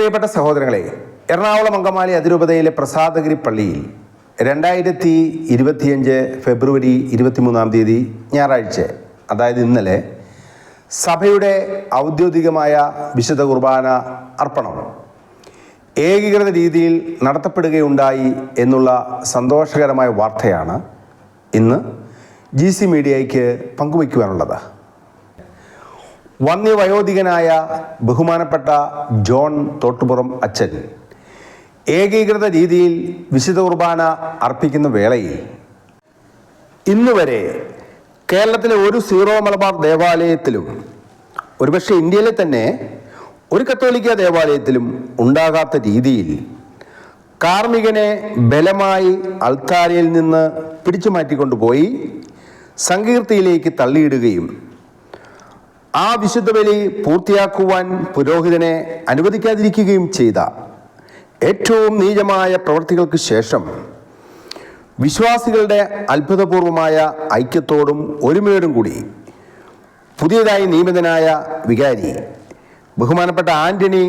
പ്രിയപ്പെട്ട സഹോദരങ്ങളെ എറണാകുളം അങ്കമാലി അതിരൂപതയിലെ പ്രസാദഗിരി പള്ളിയിൽ രണ്ടായിരത്തി ഇരുപത്തിയഞ്ച് ഫെബ്രുവരി ഇരുപത്തിമൂന്നാം തീയതി ഞായറാഴ്ച അതായത് ഇന്നലെ സഭയുടെ ഔദ്യോഗികമായ വിശുദ്ധ കുർബാന അർപ്പണം ഏകീകൃത രീതിയിൽ നടത്തപ്പെടുകയുണ്ടായി എന്നുള്ള സന്തോഷകരമായ വാർത്തയാണ് ഇന്ന് ജി സി മീഡിയയ്ക്ക് പങ്കുവയ്ക്കുവാനുള്ളത്. വന്യവയോധികനായ ബഹുമാനപ്പെട്ട ജോൺ തോട്ടുപുറം അച്ഛൻ. ഏകീകൃത രീതിയിൽ വിശുദ്ധ കുർബാന അർപ്പിക്കുന്ന വേളയിൽ ഇന്നുവരെ കേരളത്തിലെ ഒരു സീറോ മലബാർ ദേവാലയത്തിലും ഒരുപക്ഷെ ഇന്ത്യയിലെ തന്നെ ഒരു കത്തോലിക്ക ദേവാലയത്തിലും ഉണ്ടാകാത്ത രീതിയിൽ കാർമികനെ ബലമായി അൾത്താരയിൽ നിന്ന് പിടിച്ചു മാറ്റിക്കൊണ്ടുപോയി സങ്കീർത്തിയിലേക്ക് തള്ളിയിടുകയും ആ വിശുദ്ധ ബലി പൂർത്തിയാക്കുവാൻ പുരോഹിതനെ അനുവദിക്കാതിരിക്കുകയും ചെയ്ത ഏറ്റവും നീചമായ പ്രവൃത്തികൾക്ക് ശേഷം വിശ്വാസികളുടെ അത്ഭുതപൂർവമായ ഐക്യത്തോടും ഒരുമയോടും കൂടി പുതിയതായി നിയമിതനായ വികാരി ബഹുമാനപ്പെട്ട ആന്റണി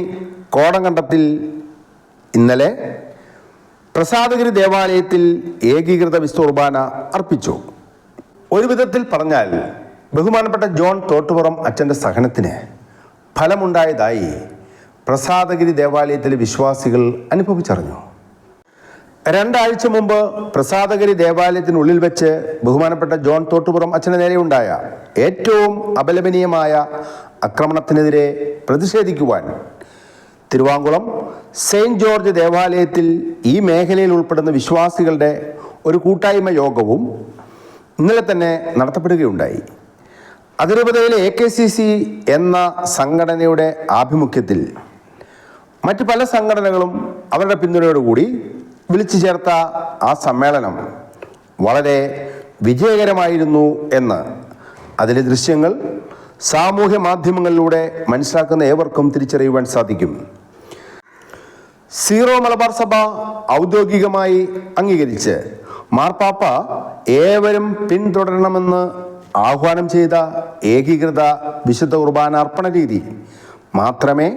കോടങ്കണ്ടത്തിൽ ഇന്നലെ പ്രസാദഗിരി ദേവാലയത്തിൽ ഏകീകൃത കുർബാന അർപ്പിച്ചു. ഒരു വിധത്തിൽ പറഞ്ഞാൽ ബഹുമാനപ്പെട്ട ജോൺ തോട്ടുപുറം അച്ഛന്റെ സഹനത്തിന് ഫലമുണ്ടായതായി പ്രസാദഗിരി ദേവാലയത്തിലെ വിശ്വാസികൾ അനുഭവിച്ചറിഞ്ഞു. രണ്ടാഴ്ച മുമ്പ് പ്രസാദഗിരി ദേവാലയത്തിനുള്ളിൽ വെച്ച് ബഹുമാനപ്പെട്ട ജോൺ തോട്ടുപുറം അച്ഛന് നേരെയുണ്ടായ ഏറ്റവും അപലപനീയമായ ആക്രമണത്തിനെതിരെ പ്രതിഷേധിക്കുവാൻ തിരുവാങ്കുളം സെയിന്റ് ജോർജ് ദേവാലയത്തിൽ ഈ മേഖലയിൽ ഉൾപ്പെടുന്ന വിശ്വാസികളുടെ ഒരു കൂട്ടായ്മ യോഗവും ഇന്നലെ തന്നെ നടത്തപ്പെടുകയുണ്ടായി. അതിരൂപതയിലെ എ കെ സി സി എന്ന സംഘടനയുടെ ആഭിമുഖ്യത്തിൽ മറ്റ് പല സംഘടനകളും അവരുടെ പിന്തുണയോടുകൂടി വിളിച്ചു ചേർത്ത ആ സമ്മേളനം വളരെ വിജയകരമായിരുന്നു എന്ന് അതിലെ ദൃശ്യങ്ങൾ സാമൂഹ്യ മാധ്യമങ്ങളിലൂടെ മനസ്സിലാക്കുന്ന ഏവർക്കും തിരിച്ചറിയുവാൻ സാധിക്കും. സീറോ മലബാർ സഭ ഔദ്യോഗികമായി അംഗീകരിച്ച് മാർപ്പാപ്പ ഏവരും പിന്തുടരണമെന്ന് ആഹ്വാനം ചെയ്ത ഏകീകൃത വിശുദ്ധ കുർബാന അർപ്പണ രീതി മാത്രമേ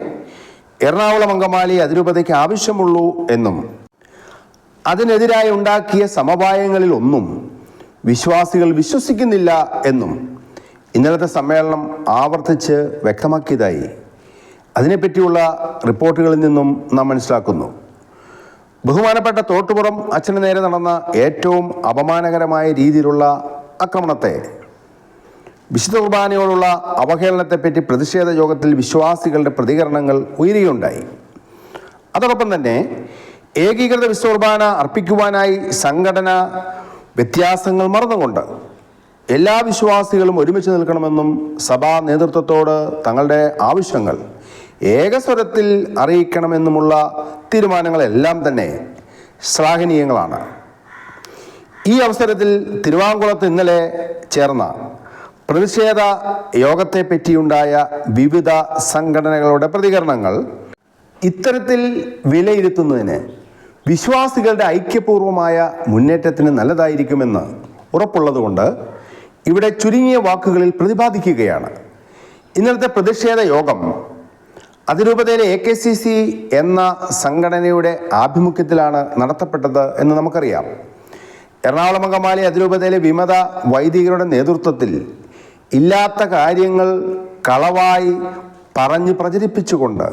എറണാകുളം അങ്കമാലി അതിരൂപതയ്ക്ക് ആവശ്യമുള്ളൂ എന്നും അതിനെതിരായി ഉണ്ടാക്കിയ സമവായങ്ങളിൽ ഒന്നും വിശ്വാസികൾ വിശ്വസിക്കുന്നില്ല എന്നും ഇന്നലത്തെ സമ്മേളനം ആവർത്തിച്ച് വ്യക്തമാക്കിയതായി. അതിനെപ്പറ്റിയുള്ള റിപ്പോർട്ടുകളിൽ നിന്നും നാം മനസ്സിലാക്കുന്നു. ബഹുമാനപ്പെട്ട തോട്ടുപുറം അച്ഛന് നേരെ നടന്ന ഏറ്റവും അപമാനകരമായ രീതിയിലുള്ള ആക്രമണത്തെ വിശുദ്ധ കുർബാനയോടുള്ള അവഹേളനത്തെപ്പറ്റി പ്രതിഷേധ യോഗത്തിൽ വിശ്വാസികളുടെ പ്രതികരണങ്ങൾ ഉയരുകയുണ്ടായി. അതോടൊപ്പം തന്നെ ഏകീകൃത വിശുദ്ധ കുർബാന അർപ്പിക്കുവാനായി സംഘടന വ്യത്യാസങ്ങൾ മറന്നുകൊണ്ട് എല്ലാ വിശ്വാസികളും ഒരുമിച്ച് നിൽക്കണമെന്നും സഭാ നേതൃത്വത്തോട് തങ്ങളുടെ ആവശ്യങ്ങൾ ഏകസ്വരത്തിൽ അറിയിക്കണമെന്നുമുള്ള തീരുമാനങ്ങളെല്ലാം തന്നെ ശ്ലാഘനീയങ്ങളാണ്. ഈ അവസരത്തിൽ തിരുവാങ്കുളത്ത് ഇന്നലെ ചേർന്ന പ്രതിഷേധ യോഗത്തെ പറ്റിയുണ്ടായ വിവിധ സംഘടനകളുടെ പ്രതികരണങ്ങൾ ഇത്തരത്തിൽ വിലയിരുത്തുന്നതിന് വിശ്വാസികളുടെ ഐക്യപൂർവമായ മുന്നേറ്റത്തിന് നല്ലതായിരിക്കുമെന്ന് ഉറപ്പുള്ളതുകൊണ്ട് ഇവിടെ ചുരുങ്ങിയ വാക്കുകളിൽ പ്രതിപാദിക്കുകയാണ്. ഇന്നലത്തെ പ്രതിഷേധ യോഗം അതിരൂപതയിലെ എ കെ സി സി എന്ന സംഘടനയുടെ ആഭിമുഖ്യത്തിലാണ് നടത്തപ്പെട്ടത് എന്ന് നമുക്കറിയാം. എറണാകുളം അങ്കമാലി അതിരൂപതയിലെ വിമത വൈദികരുടെ നേതൃത്വത്തിൽ ഇല്ലാത്ത കാര്യങ്ങൾ കളവായി പറഞ്ഞ് പ്രചരിപ്പിച്ചുകൊണ്ട്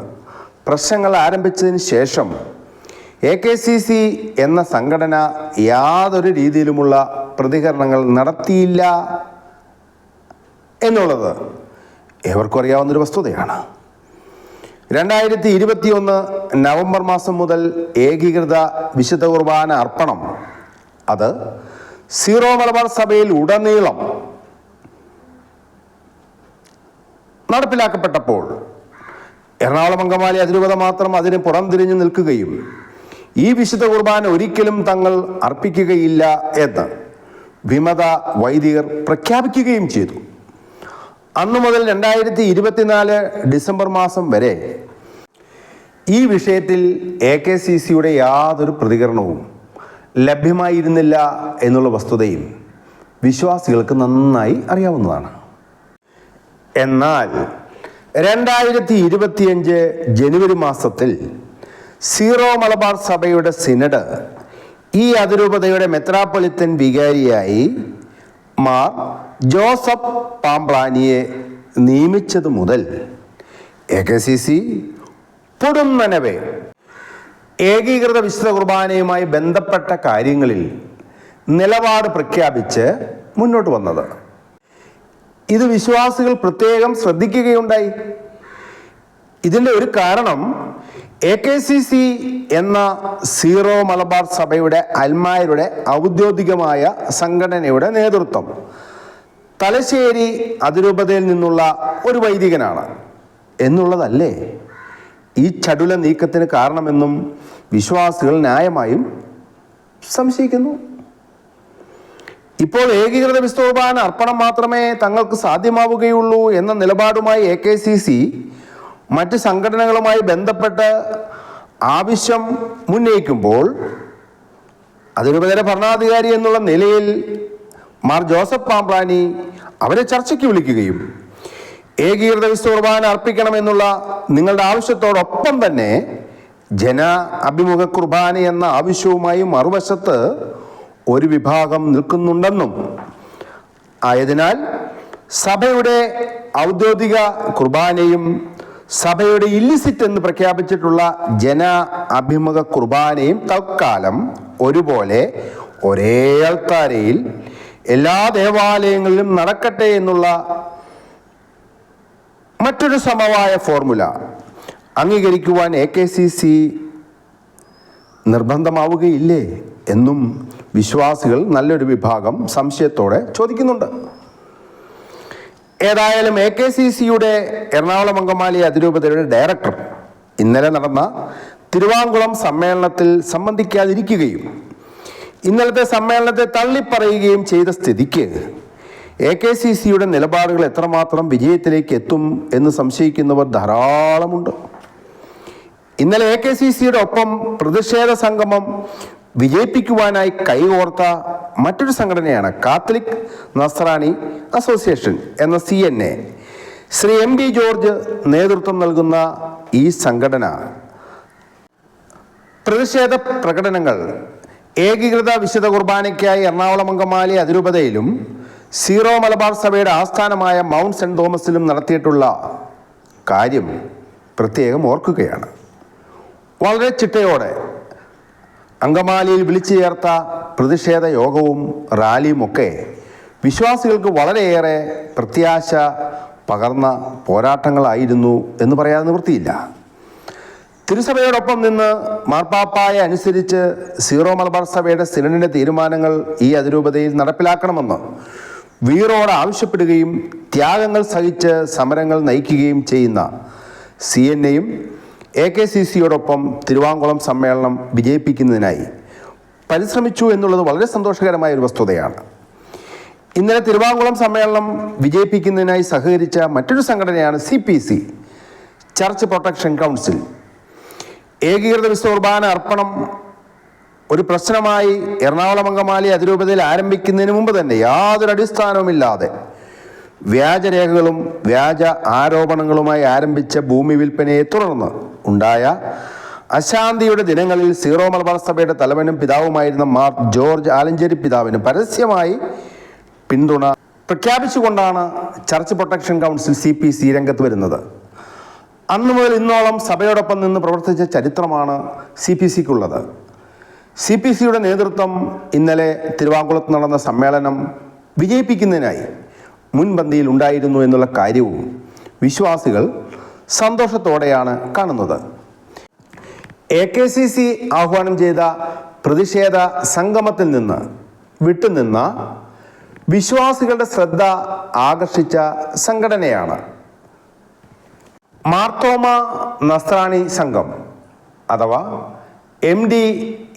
പ്രശ്നങ്ങൾ ആരംഭിച്ചതിന് ശേഷം എ കെ സി സി എന്ന സംഘടന യാതൊരു രീതിയിലുമുള്ള പ്രതികരണങ്ങൾ നടത്തിയില്ല എന്നുള്ളത് ഏവർക്കും അറിയാവുന്നൊരു വസ്തുതയാണ്. രണ്ടായിരത്തി ഇരുപത്തിയൊന്ന് നവംബർ മാസം മുതൽ ഏകീകൃത വിശുദ്ധ കുർബാന അർപ്പണം. അത് സീറോ മലബാർ സഭയിൽ ഉടനീളം നടപ്പിലാക്കപ്പെട്ടപ്പോൾ എറണാകുളം അങ്കമാലി അതിരൂപത മാത്രം അതിന് പുറംതിരിഞ്ഞു നിൽക്കുകയും ഈ വിശുദ്ധ കുർബാന ഒരിക്കലും തങ്ങൾ അർപ്പിക്കുകയില്ല എന്ന് വിമത വൈദികർ പ്രഖ്യാപിക്കുകയും ചെയ്തു. അന്നു മുതൽ രണ്ടായിരത്തി ഇരുപത്തിനാല് ഡിസംബർ മാസം വരെ ഈ വിഷയത്തിൽ എ കെ സി സിയുടെ യാതൊരു പ്രതികരണവും ലഭ്യമായിരുന്നില്ല എന്നുള്ള വസ്തുതയും വിശ്വാസികൾക്ക് നന്നായി അറിയാവുന്നതാണ്. എന്നാൽ രണ്ടായിരത്തി ഇരുപത്തിയഞ്ച് ജനുവരി മാസത്തിൽ സീറോ മലബാർ സഭയുടെ സിനഡ് ഈ അതിരൂപതയുടെ മെത്രാപ്പൊലിത്തൻ വികാരിയായി മാർ ജോസഫ് പാംപ്ലാനിയെ നിയമിച്ചതു മുതൽ എ കെ സി സി പൊടുന്നനവേ ഏകീകൃത വിശുദ്ധ കുർബാനയുമായി ബന്ധപ്പെട്ട കാര്യങ്ങളിൽ നിലപാട് പ്രഖ്യാപിച്ച് മുന്നോട്ട് വന്നത്. ഇത് വിശ്വാസികൾ പ്രത്യേകം ശ്രദ്ധിക്കുകയുണ്ടായി. ഇതിന്റെ ഒരു കാരണം എ കെ സി സി എന്ന സീറോ മലബാർ സഭയുടെ അൽമായരുടെ ഔദ്യോഗികമായ സംഘടനയുടെ നേതൃത്വം. തലശ്ശേരി അതിരൂപതയിൽ നിന്നുള്ള ഒരു വൈദികനാണ്. എന്നുള്ളതല്ലേ? ഈ ചടുല നീക്കത്തിന് കാരണമെന്നും വിശ്വാസികൾ ന്യായമായും സംശയിക്കുന്നു. ഇപ്പോൾ ഏകീകൃത വിസ്തോപാന അർപ്പണം മാത്രമേ തങ്ങൾക്ക് സാധ്യമാവുകയുള്ളൂ എന്ന നിലപാടുമായി എ കെ സി സി മറ്റ് സംഘടനകളുമായി ബന്ധപ്പെട്ട് ആവശ്യം ഉന്നയിക്കുമ്പോൾ അതിനുപകര ഭരണാധികാരി എന്നുള്ള നിലയിൽ മാർ ജോസഫ് പാമ്പ്രാനി അവരെ ചർച്ചയ്ക്ക് വിളിക്കുകയും ഏകീകൃത അർപ്പിക്കണം അർപ്പിക്കണമെന്നുള്ള നിങ്ങളുടെ ആവശ്യത്തോടൊപ്പം തന്നെ ജന അഭിമുഖ കുർബാന എന്ന ആവശ്യവുമായി മറുവശത്ത് ഒരു വിഭാഗം നിൽക്കുന്നുണ്ടെന്നും ആയതിനാൽ സഭയുടെ ഔദ്യോഗിക കുർബാനയും സഭയുടെ ഇല്ലിസിറ്റ് എന്ന് പ്രഖ്യാപിച്ചിട്ടുള്ള ജന അഭിമുഖ കുർബാനയും തൽക്കാലം ഒരുപോലെ ഒരേ ആൾക്കാരയിൽ എല്ലാ ദേവാലയങ്ങളിലും നടക്കട്ടെ എന്നുള്ള മറ്റൊരു സമവായ ഫോർമുല അംഗീകരിക്കുവാൻ എ കെ സി സി നിർബന്ധമാവുകയില്ലേ എന്നും വിശ്വാസികൾ നല്ലൊരു വിഭാഗം സംശയത്തോടെ ചോദിക്കുന്നുണ്ട്. ഏതായാലും എ കെ സി സിയുടെ എറണാകുളം അങ്കമാലി അതിരൂപതയുടെ ഡയറക്ടർ ഇന്നലെ നടന്ന തിരുവാങ്കുളം സമ്മേളനത്തിൽ സംബന്ധിക്കാതിരിക്കുകയും ഇന്നലത്തെ സമ്മേളനത്തെ തള്ളിപ്പറയുകയും ചെയ്ത സ്ഥിതിക്ക് എ കെ സി സിയുടെ നിലപാടുകൾ എത്രമാത്രം വിജയത്തിലേക്ക് എത്തും എന്ന് സംശയിക്കുന്നവർ ധാരാളമുണ്ട്. ഇന്നലെ എ കെ സി സിയുടെ ഒപ്പം പ്രതിഷേധ സംഗമം വിജയിപ്പിക്കുവാനായി കൈകോർത്ത മറ്റൊരു സംഘടനയാണ് കാത്തലിക് നസ്രാണി അസോസിയേഷൻ എന്ന C N A Shri M B George നേതൃത്വം നൽകുന്ന ഈ സംഘടന. പ്രതിഷേധ പ്രകടനങ്ങൾ ഏകീകൃത വിശുദ്ധ കുർബാനയ്ക്കായി എറണാകുളം അങ്കമാലി അതിരൂപതയിലും സീറോ മലബാർ സഭയുടെ ആസ്ഥാനമായ മൗണ്ട് സെന്റ് തോമസിലും നടത്തിയിട്ടുള്ള കാര്യം പ്രത്യേകം ഓർക്കുകയാണ്. വളരെ ചിട്ടയോടെ അങ്കമാലിയിൽ വിളിച്ചു ചേർത്ത പ്രതിഷേധ യോഗവും റാലിയുമൊക്കെ വിശ്വാസികൾക്ക് വളരെയേറെ പ്രത്യാശ പകർന്ന പോരാട്ടങ്ങളായിരുന്നു എന്ന് പറയാതെ നിവൃത്തിയില്ല. തിരുസഭയോടൊപ്പം നിന്ന് മാർപ്പാപ്പായെ അനുസരിച്ച് സീറോ മലബാർ സഭയുടെ സിനഡിന്റെ തീരുമാനങ്ങൾ ഈ അതിരൂപതയിൽ നടപ്പിലാക്കണമെന്ന് വീറോട് ആവശ്യപ്പെടുകയും ത്യാഗങ്ങൾ സഹിച്ച് സമരങ്ങൾ നയിക്കുകയും ചെയ്യുന്ന സി എൻ എയും എ കെ സി സിയോടൊപ്പം തിരുവാങ്കുളം സമ്മേളനം വിജയിപ്പിക്കുന്നതിനായി പരിശ്രമിച്ചു എന്നുള്ളത് വളരെ സന്തോഷകരമായ ഒരു വസ്തുതയാണ്. ഇന്നലെ തിരുവാങ്കുളം സമ്മേളനം വിജയിപ്പിക്കുന്നതിനായി സഹകരിച്ച മറ്റൊരു സംഘടനയാണ് C P C Church Protection Council. ഏകീകൃത വിശ്വകുർബാന അർപ്പണം ഒരു പ്രശ്നമായി എറണാകുളം അങ്കമാലി അതിരൂപതയിൽ ആരംഭിക്കുന്നതിന് മുമ്പ് തന്നെ യാതൊരു അടിസ്ഥാനവുമില്ലാതെ വ്യാജരേഖകളും വ്യാജ ആരോപണങ്ങളുമായി ആരംഭിച്ച ഭൂമി വിൽപ്പനയെ തുടർന്ന് ഉണ്ടായ അശാന്തിയുടെ ദിനങ്ങളിൽ സീറോ മലബാർ സഭയുടെ തലവനും പിതാവുമായിരുന്ന മാർ ജോർജ് ആലഞ്ചേരി പിതാവിന് പരസ്യമായി പിന്തുണ പ്രഖ്യാപിച്ചുകൊണ്ടാണ് Church Protection Council C P C രംഗത്ത് വരുന്നത്. അന്ന് മുതൽ ഇന്നോളം സഭയോടൊപ്പം നിന്ന് പ്രവർത്തിച്ച ചരിത്രമാണ് സി പി സിക്കുള്ളത് സി പി സിയുടെ നേതൃത്വം ഇന്നലെ തിരുവാങ്കുളത്ത് നടന്ന സമ്മേളനം വിജയിപ്പിക്കുന്നതിനായി മുൻപന്തിയിൽ ഉണ്ടായിരുന്നു എന്നുള്ള കാര്യവും വിശ്വാസികൾ സന്തോഷത്തോടെയാണ് കാണുന്നത്. എ കെ സി സി ആഹ്വാനം ചെയ്ത പ്രതിഷേധ സംഗമത്തിൽ നിന്ന് വിട്ടുനിന്ന വിശ്വാസികളുടെ ശ്രദ്ധ ആകർഷിച്ച സംഘടനയാണ്. മാർത്തോമ നസ്രാണി സംഘം അഥവാ എം ഡി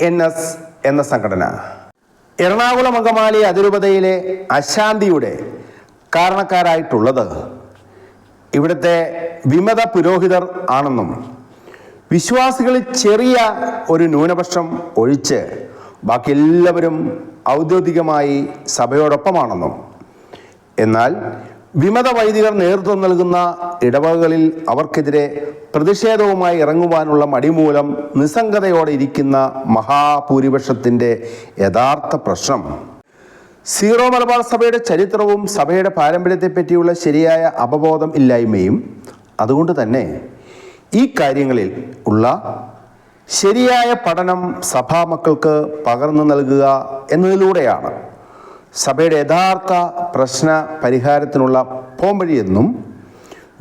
എൻ എസ് എന്ന സംഘടന. എറണാകുളം അങ്കമാലി അതിരൂപതയിലെ അശാന്തിയുടെ കാരണക്കാരായിട്ടുള്ളത് ഇവിടുത്തെ വിമത പുരോഹിതർ ആണെന്നും വിശ്വാസികൾ ചെറിയ ഒരു ന്യൂനപക്ഷം ഒഴിച്ച് ബാക്കി എല്ലാവരും ഔദ്യോഗികമായി സഭയോടൊപ്പമാണെന്നും. എന്നാൽ വിമത വൈദികർ നേതൃത്വം നൽകുന്ന ഇടവകകളിൽ അവർക്കെതിരെ പ്രതിഷേധവുമായി ഇറങ്ങുവാനുള്ള മടിമൂലം നിസ്സംഗതയോടെ ഇരിക്കുന്ന മഹാഭൂരിപക്ഷത്തിന്റെ യഥാർത്ഥ പ്രശ്നം സീറോ മലബാർ സഭയുടെ ചരിത്രവും സഭയുടെ പാരമ്പര്യത്തെ പറ്റിയുള്ള ശരിയായ അവബോധം ഇല്ലായ്മയും അതുകൊണ്ട് തന്നെ ഈ കാര്യങ്ങളിൽ ഉള്ള ശരിയായ പഠനം സഭാ മക്കൾക്ക് പകർന്നു നൽകുക എന്നതിലൂടെയാണ് സഭയുടെ യഥാർത്ഥ പ്രശ്ന പരിഹാരത്തിനുള്ള പോംവഴിയെന്നും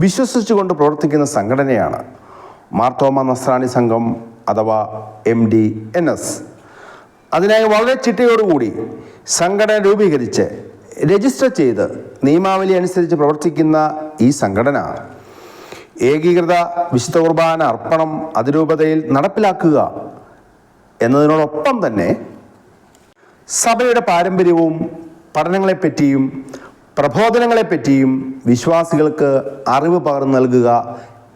വിശ്വസിച്ചുകൊണ്ട് പ്രവർത്തിക്കുന്ന സംഘടനയാണ് മാർത്തോമ നസ്രാണി സംഘം അഥവാ എം ഡി എൻ എസ്. അതിനായി വളരെ ചിട്ടയോടുകൂടി സംഘടന രൂപീകരിച്ച് രജിസ്റ്റർ ചെയ്ത് നിയമാവലി അനുസരിച്ച് പ്രവർത്തിക്കുന്ന ഈ സംഘടന ഏകീകൃത വിശുദ്ധ കുർബാന അർപ്പണം അതിരൂപതയിൽ നടപ്പിലാക്കുക എന്നതിനോടൊപ്പം തന്നെ സഭയുടെ പാരമ്പര്യവും പഠനങ്ങളെപ്പറ്റിയും പ്രബോധനങ്ങളെപ്പറ്റിയും വിശ്വാസികൾക്ക് അറിവ് പകർന്നു നൽകുക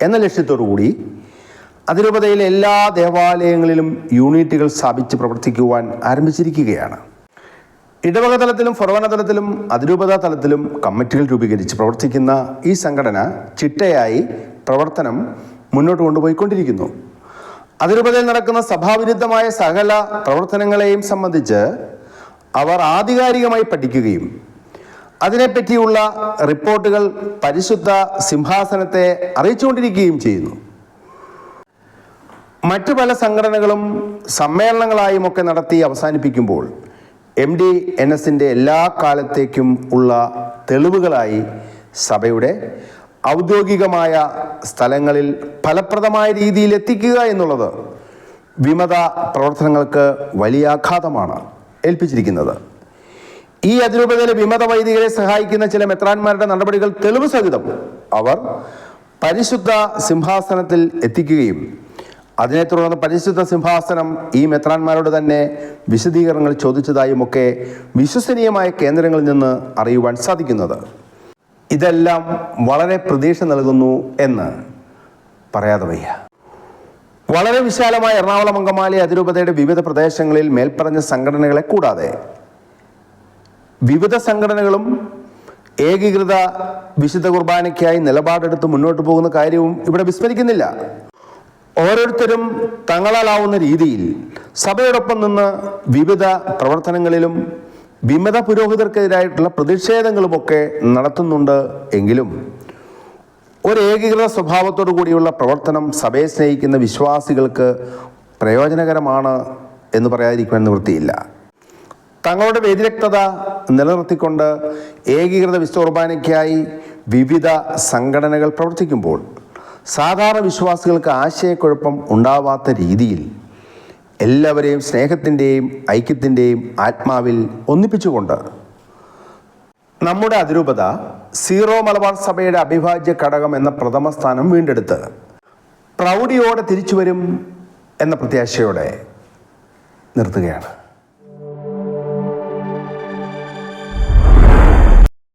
എന്ന ലക്ഷ്യത്തോടു കൂടി അതിരൂപതയിലെ എല്ലാ ദേവാലയങ്ങളിലും യൂണിറ്റുകൾ സ്ഥാപിച്ച് പ്രവർത്തിക്കുവാൻ ആരംഭിച്ചിരിക്കുകയാണ്. ഇടവക തലത്തിലും ഫൊറോന തലത്തിലും അതിരൂപത തലത്തിലും കമ്മിറ്റികൾ രൂപീകരിച്ച് പ്രവർത്തിക്കുന്ന ഈ സംഘടന ചിട്ടയായി പ്രവർത്തനം മുന്നോട്ട് കൊണ്ടുപോയിക്കൊണ്ടിരിക്കുന്നു. അതിരൂപതയിൽ നടക്കുന്ന സഭാവിരുദ്ധമായ സകല പ്രവർത്തനങ്ങളെയും സംബന്ധിച്ച് അവർ ആധികാരികമായി പഠിക്കുകയും അതിനെപ്പറ്റിയുള്ള റിപ്പോർട്ടുകൾ പരിശുദ്ധ സിംഹാസനത്തെ അറിയിച്ചുകൊണ്ടിരിക്കുകയും ചെയ്യുന്നു. മറ്റു പല സംഘടനകളും സമ്മേളനങ്ങളായും ഒക്കെ നടത്തി അവസാനിപ്പിക്കുമ്പോൾ എം ഡി എൻ എസിന്റെ എല്ലാ കാലത്തേക്കും ഉള്ള തെളിവുകളായി സഭയുടെ ഔദ്യോഗികമായ സ്ഥലങ്ങളിൽ ഫലപ്രദമായ രീതിയിൽ എത്തിക്കുക എന്നുള്ളത് വിമത പ്രവർത്തനങ്ങൾക്ക് വലിയ ആഘാതമാണ് ഏൽപ്പിച്ചിരിക്കുന്നത്. ഈ അതിരൂപതയിലെ വിമത വൈദികരെ സഹായിക്കുന്ന ചില മെത്രാന്മാരുടെ നടപടികൾ തെളിവ് സഹിതം അവർ പരിശുദ്ധ സിംഹാസനത്തിൽ എത്തിക്കുകയും അതിനെ തുടർന്ന് പരിശുദ്ധ സിംഹാസനം ഈ മെത്രാന്മാരോട് തന്നെ വിശദീകരണങ്ങൾ ചോദിച്ചതായുമൊക്കെ വിശ്വസനീയമായ കേന്ദ്രങ്ങളിൽ നിന്ന് അറിയുവാൻ സാധിക്കുന്നത്. ഇതെല്ലാം വളരെ പ്രതീക്ഷ നൽകുന്നു എന്ന് പറയാതെ വയ്യ. വളരെ വിശാലമായ എറണാകുളം അങ്കമാലി അതിരൂപതയുടെ വിവിധ പ്രദേശങ്ങളിൽ മേൽപ്പറഞ്ഞ സംഘടനകളെ കൂടാതെ വിവിധ സംഘടനകളും ഏകീകൃത വിശുദ്ധ കുർബാനയ്ക്കായി നിലപാടെടുത്ത് മുന്നോട്ട് പോകുന്ന കാര്യവും ഇവിടെ വിസ്മരിക്കുന്നില്ല. ഓരോരുത്തരും തങ്ങളാലാവുന്ന രീതിയിൽ സഭയോടൊപ്പം നിന്ന് വിവിധ പ്രവർത്തനങ്ങളിലും വിമത പുരോഹിതർക്കെതിരായിട്ടുള്ള പ്രതിഷേധങ്ങളുമൊക്കെ നടത്തുന്നുണ്ട് എങ്കിലും ഒരു ഏകീകൃത സ്വഭാവത്തോടു കൂടിയുള്ള പ്രവർത്തനം സഭയെ സ്നേഹിക്കുന്ന വിശ്വാസികൾക്ക് പ്രയോജനകരമാണ് എന്ന് പറയാതിരിക്കുവാൻ നിവൃത്തിയില്ല. തങ്ങളുടെ വ്യതിരക്തത നിലനിർത്തിക്കൊണ്ട് ഏകീകൃത വിശ്വകുർബാനയ്ക്കായി വിവിധ സംഘടനകൾ പ്രവർത്തിക്കുമ്പോൾ സാധാരണ വിശ്വാസികൾക്ക് ആശയക്കുഴപ്പം ഉണ്ടാവാത്ത രീതിയിൽ എല്ലാവരെയും സ്നേഹത്തിന്റെയും ഐക്യത്തിന്റെയും ആത്മാവിൽ ഒന്നിപ്പിച്ചുകൊണ്ട് നമ്മുടെ അതിരൂപത സീറോ മലബാർ സഭയുടെ അവിഭാജ്യ ഘടകം എന്ന പ്രഥമ സ്ഥാനം വീണ്ടെടുത്ത് പ്രൗഢിയോടെ തിരിച്ചു വരും എന്ന പ്രത്യാശയോടെ നിർത്തുകയാണ്.